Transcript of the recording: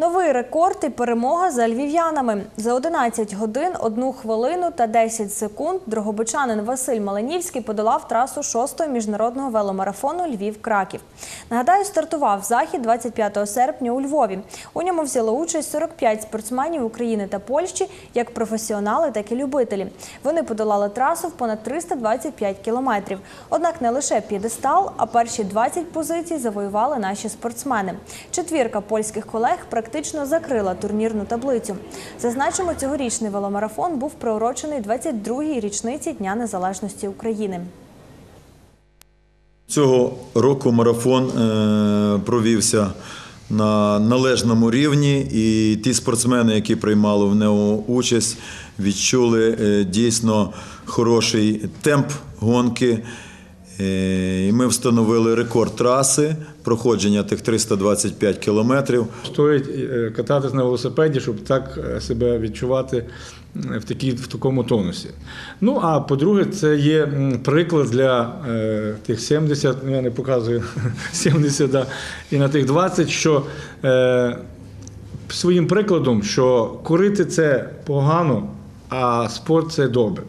Новий рекорд і перемога за львів'янами. За 11 годин, 1 хвилину та 10 секунд дрогобичанин Василь Маленівський подолав трасу 6-го міжнародного веломарафону Львів-Краків. Нагадаю, стартував захід 25 серпня у Львові. У ньому взяло участь 45 спортсменів України та Польщі, як професіонали, так і любителі. Вони подолали трасу в понад 325 кілометрів. Однак не лише п'єдестал, а перші 20 позицій завоювали наші спортсмени. Четвірка польських колег закрила турнірну таблицю. Зазначимо, цьогорічний веломарафон був приурочений 22-й річниці Дня Незалежності України. Цього року марафон е, провівся на належному рівні, і ті спортсмени, які приймали в ньому участь, відчули е, дійсно хороший темп гонки. Е, І ми встановили рекорд траси проходження тих 325 кілометрів. Стоїть е, кататись на велосипеді, щоб так е, себе відчувати в, такій, в такому тонусі. Ну, а по-друге, це є приклад для тих 70, ну, я не показую 70, да, і на тих 20, що е, своїм прикладом, що курити це погано, а спорт це добре.